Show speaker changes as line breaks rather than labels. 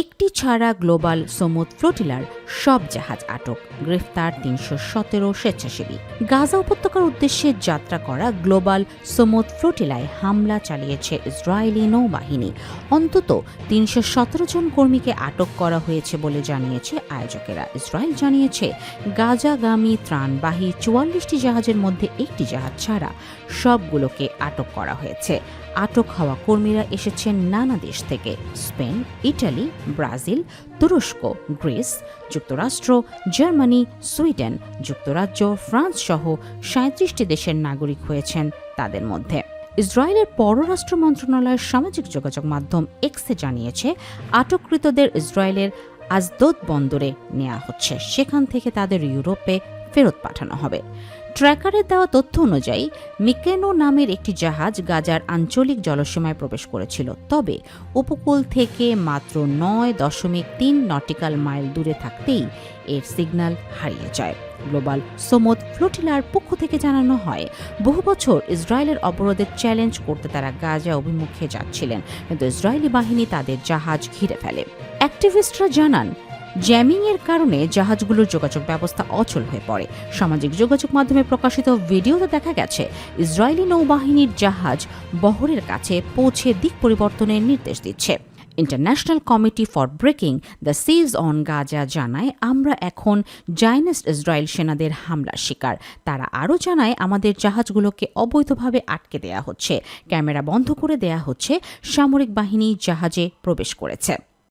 একটি ছাড়া গ্লোবাল সমুদ ফ্লোটিলার সব জাহাজ আটক। গ্রেফতার তিনশো সতেরো স্বেচ্ছাসেবী। গাজা উপত্যকার উদ্দেশ্যে যাত্রা করা গ্লোবাল সমুদ ফ্লোটিলায় হামলা চালিয়েছে ইসরায়েলি নৌবাহিনী। অন্তত তিনশো সতেরো জন কর্মীকে আটক করা হয়েছে বলে জানিয়েছে আয়োজকেরা। ইসরায়েল জানিয়েছে, গাজাগামী ত্রাণবাহী চুয়াল্লিশটি জাহাজের মধ্যে একটি জাহাজ ছাড়া সবগুলোকে আটক করা হয়েছে। আটক হওয়া কর্মীরা এসেছেন নানা দেশ থেকে, স্পেন, ইটালি ব্রাজিল, তুরস্ক, গ্রিস, যুক্তরাষ্ট্র, জার্মানি, সুইডেন, যুক্তরাজ্য, ফ্রান্স সহ সাঁত্রিশটি দেশের নাগরিক হয়েছেন তাদের মধ্যে। ইসরায়েলের পররাষ্ট্র মন্ত্রণালয়ের সামাজিক যোগাযোগ মাধ্যম এক্সে জানিয়েছে, আটককৃতদের ইসরায়েলের আজদোদ বন্দরে নেওয়া হচ্ছে। সেখান থেকে তাদের ইউরোপে ফেরত পাঠানো হবে। ট্র্যাকারের দেওয়া তথ্য অনুযায়ী, মিকেনো নামের একটি জাহাজ গাজার আঞ্চলিক জলসীমায় প্রবেশ করেছিল। তবে উপকূল থেকে মাত্র নয় দশমিক তিন নটিক্যাল মাইল দূরে থাকতেই এর সিগন্যাল হারিয়ে যায়। গ্লোবাল সোমদ ফ্লোটিলার পক্ষ থেকে জানানো হয়, বহু বছর ইসরায়েলের অবরোধের চ্যালেঞ্জ করতে তারা গাজা অভিমুখে যাচ্ছিলেন, কিন্তু ইসরায়েলি বাহিনী তাদের জাহাজ ঘিরে ফেলে। অ্যাক্টিভিস্টরা জানান জ্যামিং এর কারণে জাহাজগুলোর যোগাযোগ ব্যবস্থা অচল হয়ে পড়ে। সামাজিক যোগাযোগ মাধ্যমে প্রকাশিত ভিডিওতে দেখা গেছে, ইসরায়েলি নৌবাহিনীর জাহাজ বহরের কাছে পৌঁছে দিক পরিবর্তনের নির্দেশ দিচ্ছে। International committee for breaking the siege on Gaza জানায়, আমরা এখন জাইনেস্ট ইসরায়েল সেনাদের হামলার শিকার। তারা আরও জানায়, আমাদের জাহাজগুলোকে অবৈধভাবে আটকে দেয়া হচ্ছে। ক্যামেরা বন্ধ করে দেয়া হচ্ছে। সামরিক বাহিনী জাহাজে প্রবেশ করেছে।